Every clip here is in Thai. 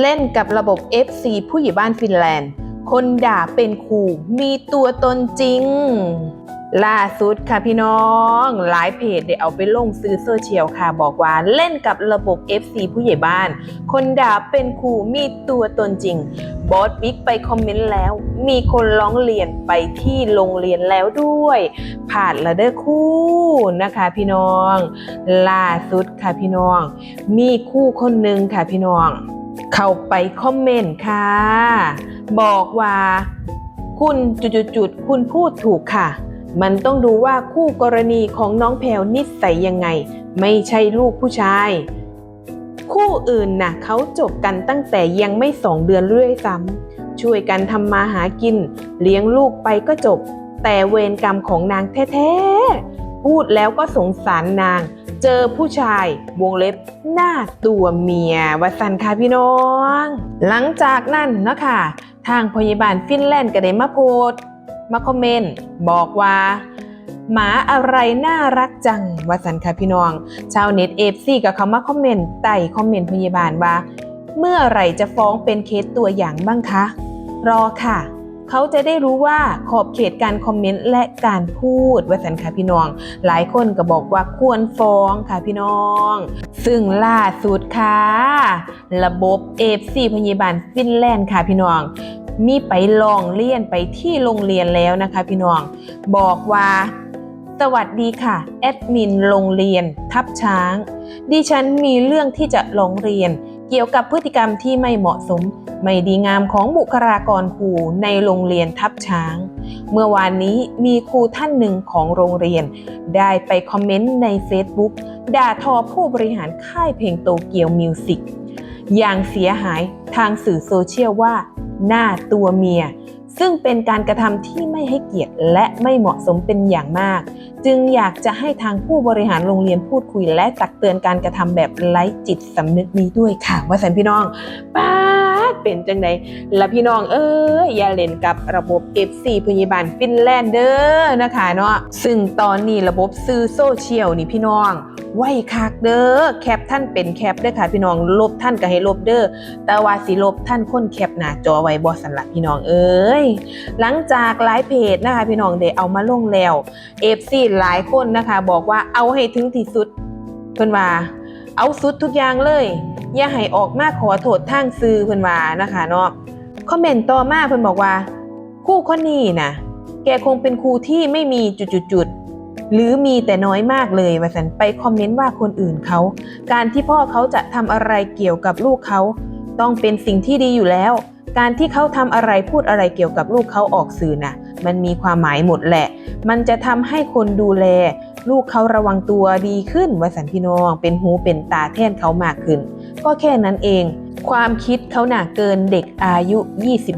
เล่นกับระบบ FC ผู้ใหญ่บ้านฟินแลนด์ คนด่าเป็นครูมีตัวตนจริง ล่าสุดค่ะพี่น้อง หลายเพจได้เอาไปลงซื้อโซเชียลค่ะ บอกว่าเล่นกับระบบ FC ผู้ใหญ่บ้าน คนด่าเป็นครูมีตัวตนจริง บอสบิ๊กไปคอมเมนต์แล้ว มีคนร้องเรียนไปที่โรงเรียนแล้วด้วย ผ่านละเด้อคู่นะคะพี่น้อง ล่าสุดค่ะพี่น้อง มีคู่คนหนึ่งค่ะพี่น้อง เข้าไปคอมเมนต์ค่ะ บอกว่าคุณจุดๆคุณพูดถูกค่ะ มันต้องดูว่าคู่กรณีของน้องแพลวนิสัยยังไง ไม่ใช่ลูกผู้ชาย คู่อื่นน่ะเขาจบกันตั้งแต่ยังไม่สองเดือนเรื่อยซ้ำช่วยกันทำมาหากิน เลี้ยงลูกไปก็จบ แต่เวรกรรมของนางแท้ๆ พูดแล้วก็สงสารนาง เจอผู้ชายวงเล็บหน้าตัวเมียวัสันค่ะพี่น้อง หลังจากนั้นเนาะค่ะ ทางพยาบาลฟินแลนด์ก็ได้มาโพสมาคอมเมนต์บอกว่าหมาอะไรน่ารักจังวสันค่ะพี่น้อง ชาวเน็ตเอฟซีกับเขามาคอมเมนต์ใต้คอมเมนต์พยาบาลว่า เมื่อไหร่จะฟ้องเป็นเคสตัวอย่างบ้างคะ รอค่ะ เขาจะได้รู้ว่าขอบเขตการคอมเมนต์และการพูดว่าสันค่ะพี่น้อง หลายคนก็บอกว่าควรฟ้องค่ะพี่น้อง ซึ่งล่าสุดค่ะระบบเอฟซีพยาบาลฟินแลนด์ค่ะพี่น้องมีไปลองเรียนไปที่โรงเรียนแล้วนะคะ พี่น้อง บอกว่า สวัสดีค่ะ แอดมินโรงเรียน ทับช้าง ดิฉันมีเรื่องที่จะร้องเรียน เกี่ยวกับพฤติกรรมที่ไม่เหมาะสม ไม่ดีงามของบุคลากรครูในโรงเรียนทับช้าง เมื่อวานนี้มีครูท่านหนึ่งของโรงเรียน ได้ไปคอมเมนต์ใน Facebook ด่าทอผู้บริหารค่ายเพลงโตเกียวมิวสิกอย่างเสียหายทางสื่อโซเชียลว่า หน้าตัวเมีย ซึ่งเป็นการกระทำที่ไม่ให้เกียรติและไม่เหมาะสมเป็นอย่างมาก จึงอยากจะให้ทางผู้บริหารโรงเรียนพูดคุย และตักเตือนการกระทำแบบไร้จิตสำนึกนี้ด้วยค่ะ ว่าสันพี่น้องป้าเป็นจังไดและพี่น้องเอ้ยอย่าเล่นกับระบบ FC พยาบาลฟินแลนด์เด้อนะคะเนาะซึ่งตอนนี้ระบบสื่อโซเชียลนี่พี่น้อง ไว้คักเด้อแคปท่านเป็นแคปเด้อค่ะพี่น้องลบท่านก็ให้ลบเด้อแต่ว่าสิลบท่านค้นแคปหน้าจอไว้บ่สันละพี่น้องเอ้ยหลังจากหลายเพจนะคะ พี่น้องได้เอามาลงแล้วเอฟซีหลายคนนะคะ บอกว่าเอาให้ถึงที่สุดเพิ่นว่าเอาสุดทุกอย่างเลย อย่าให้ออกมาขอโทษทางซื้อเพิ่นว่านะคะเนาะคอมเมนต์ต่อมาเพิ่นบอกว่า คู่คนนี้นะแกคงเป็นครูที่ไม่มีจุดๆ หรือมีแต่น้อยมากเลยว่าสันไปคอมเมนต์ว่าคนอื่นเขา การที่พ่อเขาจะทำอะไรเกี่ยวกับลูกเขา ต้องเป็นสิ่งที่ดีอยู่แล้ว การที่เขาทำอะไรพูดอะไรเกี่ยวกับลูกเขาออกสื่อน่ะ มันมีความหมายหมดแหละ มันจะทำให้คนดูแล ลูกเขาระวังตัวดีขึ้นวสันพี่น้อง เป็นหูเป็นตาแทนเขามากขึ้น ก็แค่นั้นเอง ความคิดเขาหนาเกินเด็กอายุ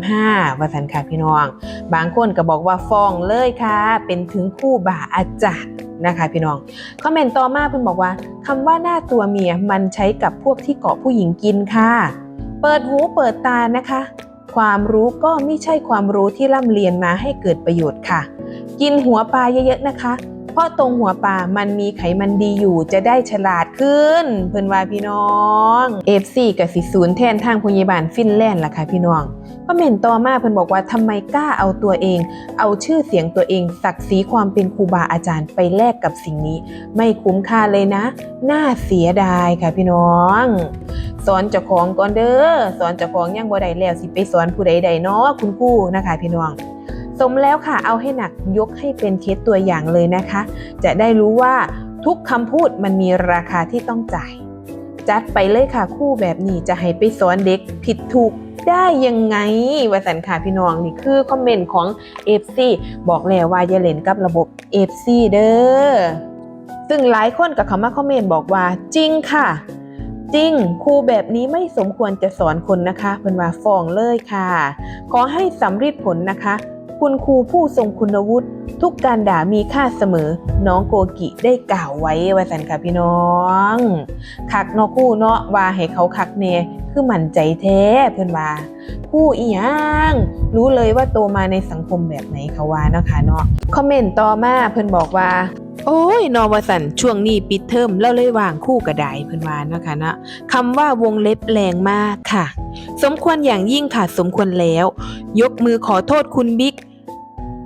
25ว่าสันค่ะพี่น้อง บางคนก็บอกว่าฟ้องเลยค่ะ เป็นถึงคู่บ่าอาจารย์นะคะพี่น้อง คอมเมนต์ต่อมาเพิ่นบอกว่าคำว่าหน้าตัวเมียมันใช้กับพวกที่เกาะผู้หญิงกินค่ะ เปิดหูเปิดตานะคะ ความรู้ก็ไม่ใช่ความรู้ที่ร่ำเรียนมาให้เกิดประโยชน์ค่ะ กินหัวปลาเยอะๆนะคะ พราะตรงหัวปลามันมีไขมันดีอยู่จะได้ฉลาดขึ้น เพิ่นว่าพี่น้องเอฟซีกับสิศูนย์แทนทางพยาบาลฟินแลนด์ล่ะค่ะพี่น้องคอมเมนต่อมาเพิ่นบอกว่าทำไมกล้าเอาตัวเอง เอาชื่อเสียงตัวเองศักดิ์ศรีความเป็นครูบาอาจารย์ไปแลกกับสิ่งนี้ ไม่คุ้มค่าเลยนะ น่าเสียดายค่ะพี่น้อง สอนเจ้าของก่อนเด้อสอนเจ้าของยังบ่ได้แล้วสิไปสอนผู้ใดใดเนาะคุณครูนะคะพี่น้อง สมแล้วค่ะเอาให้หนักยกให้เป็นเคสตัวอย่างเลยนะคะ จะได้รู้ว่าทุกคำพูดมันมีราคาที่ต้องจ่าย จัดไปเลยค่ะคู่แบบนี้จะให้ไปสอนเด็กผิดถูกได้ยังไงวสันค่ะพี่น้องนี่คือคอมเมนต์ของ FC บอกแล้วว่าอย่าเล่นกับระบบ FC เด้อซึ่งหลายคนกับเขามาคอมเมนต์บอกว่าจริงค่ะ จริงครูแบบนี้ไม่สมควรจะสอนคนนะคะเพิ่นว่าฟ้องเลยค่ะ ขอให้สำเร็จผลนะคะ คุณครูผู้ทรงคุณวุฒิทุกการด่ามีค่าเสมอ น้องโกกิได้กล่าวไว้ว่าสันค่ะพี่น้องคักเนาะคู่เนาะว่าให้เขาคักเนคือมั่นใจแท้เพิ่อนว่าคู่อีหยังรู้เลยว่าโตมาในสังคมแบบไหนเขาว่านะคะเนาะคอมเมนต์ต่อมาเพิ่อนบอกว่าโอ้ยนอวสันช่วงนี้ปิดเทอมเราเลยวางคู่กระไดเพิ่อนว่านะคะนะคำว่าวงเล็บแรงมากค่ะ สมควรอย่างยิ่งค่ะ สมควรแล้ว ยกมือขอโทษคุณบิ๊ก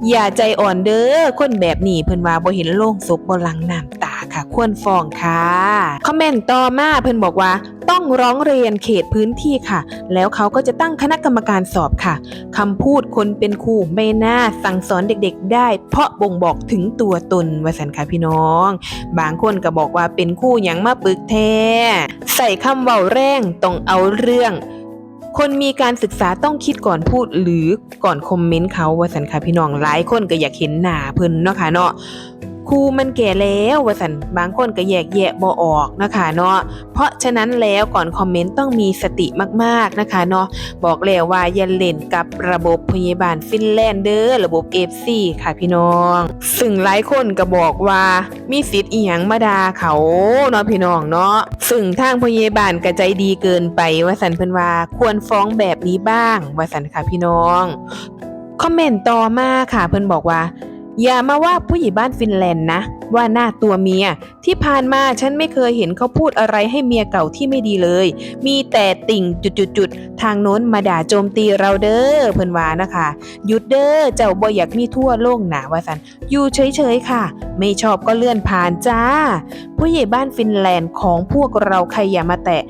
อย่าใจอ่อนเด้อคนแบบนี้เพิ่นว่าบ่เห็นโล่งศพบ่หลังน้ำตาค่ะ ควรฟ้องค่ะคอมเมนต์ต่อมาเพิ่นบอกว่าต้องร้องเรียนเขตพื้นที่ค่ะ แล้วเขาก็จะตั้งคณะกรรมการสอบค่ะคำพูดคนเป็นครูไม่น่าสั่งสอนเด็กๆ ได้ เพราะบ่งบอกถึงตัวตนว่าสันค่ะพี่น้อง บางคนก็บอกว่าเป็นครู่หยังมาปึกแท้ใส่คำเว้าแรงต้องเอาเรื่อง คนมีการศึกษาต้องคิดก่อนพูดหรือก่อนคอมเมนต์เขาว่าสันค่ะพี่น้องหลายคนก็อยากเห็นหน้าเพิ่นเนาะค่ะเนาะ ครูมันแก่แล้วว่าสันบางคนก็แยกแยะบ่ออกนะคะเนาะเพราะฉะนั้นแล้วก่อนคอมเมนต์ต้องมีสติมากๆนะคะเนาะบอกแล้วว่าอย่าเล่นกับระบบพยาบาลฟินแลนด์เดอร์ระบบ FC ค่ะพี่น้อง ซึ่งหลายคนก็บอกว่ามีสิทธิ์อีหยังมาดาเขาเนาะพี่น้องเนาะซึ่งทางพยาบาลก็ใจดีเกินไปว่าสันเพิ่นว่าควรฟ้องแบบนี้บ้างว่าสันค่ะพี่น้องคอมเมนต์ต่อมาค่ะเพิ่นบอกว่า อย่ามาว่าผู้ใหญ่บ้านฟินแลนด์นะ ว่าหน้าตัวเมีย ที่ผ่านมาฉันไม่เคยเห็นเขาพูดอะไรให้เมียเก่าที่ไม่ดีเลย มีแต่ติ่งจุดๆๆทางโน้นมาด่าโจมตีเราเด้อเพิ่นว่านะคะหยุดเด้อเจ้าบ่อยากมีทั่วโลกหนาว่าสันอยู่เฉยๆค่ะ ไม่ชอบก็เลื่อนผ่านจ้า ผู้ใหญ่บ้านฟินแลนด์ของพวกเราใครอย่ามาแตะ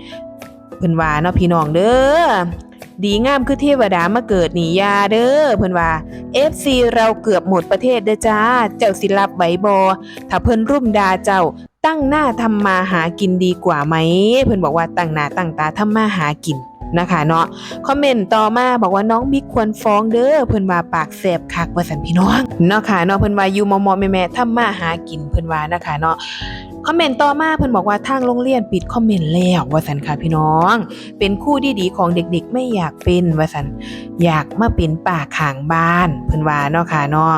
เพิ่นว่าเนาะพี่น้องเด้อ ดีงามคือเทวดามาเกิดหนียาเด้อเพิ่นว่า FC เราเกือบหมดประเทศเด้อจ้า เจ้าสิรับไหวบอถ้าเพิ่นรุ่มดาเจ้าตั้งหน้าทำมาหากินดีกว่าไหม เพิ่นบอกว่าตั้งหน้าตั้งตาทำมาหากินนะคะเนาะคอมเมนต์ต่อมาบอกว่าน้องบิ๊กควรฟ้องเด้อเพิ่นว่าปากแสบคักว่าสันพี่น้องเนาะค่ะเนาะเพิ่นว่าอยู่มอมอแม่ๆทำมาหากินเพิ่นว่านะคะเนาะ คอมเมนต์ต่อมาเพิ่นบอกว่าทางโรงเรียนปิดคอมเมนต์แล้วว่าสันค่ะพี่น้อง เป็นคู่ที่ดีของเด็กๆ ไม่อยากเป็นว่าสันอยากมาเป็นป่าขางบ้าน เพิ่นว่าเนาะค่ะเนาะ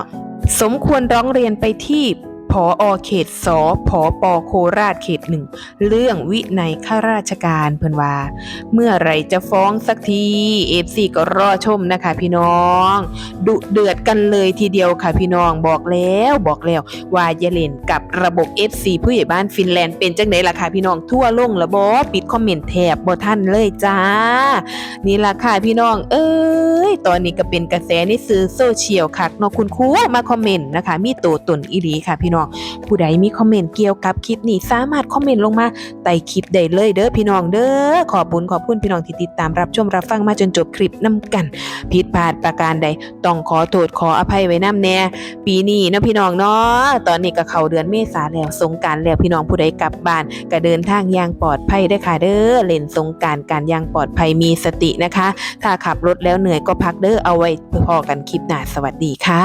สมควรร้องเรียนไปที่ พออเขตสพอปโคราชเขตหนึ่ง เรื่องวินัยข้าราชการเพิ่นว่า เมื่อไรจะฟ้องสักทีเอฟซีก็รอชมนะคะ พี่น้อง ดุเดือดกันเลยทีเดียวค่ะพี่น้องบอกแล้วบอกแล้ว ว่าอย่าเล่นกับระบบ FC ผู้ใหญ่บ้านฟินแลนด์เป็นจังไดล่ะค่ะพี่น้องทั่วโลงละบ่ปิดคอมเมนต์แถบบ่ทันเลยจ้า นี่ล่ะค่ะพี่น้อง เอ้ยตอนนี้ก็เป็นกระแสในสื่อโซเชียลคักเนาะคุณครูมาคอมเมนต์นะคะ มีตัวตนอีหลีค่ะพี่น้องผู้ใดมีคอมเมนต์เกี่ยวกับคลิปนี้สามารถคอมเมนต์ลงมาใต้คลิปได้เลยเด้อพี่น้องเด้อขอบุญขอบคุณพี่น้องที่ติดตามรับชมรับฟังมาจนจบคลิปนํกันผิดพลาดประการใดต้องขอโทษขออภัยไว้น้ำแน่ปีนี้เนาะพี่น้องเนาะตอนนี้ก็เข้าเดือนเมษาแล้วสงการแล้วพี่น้องผู้ใดกลับบ้านก็เดินทางอย่างปลอดภัยเด้ค่ะเด้อเล่นสงการการอย่างปลอดภัยมีสตินะคะ ถ้าขับรถแล้วเหนื่อยก็พักเด้อเอาไว้พอกันคลิปหน้าสวัสดีค่ะ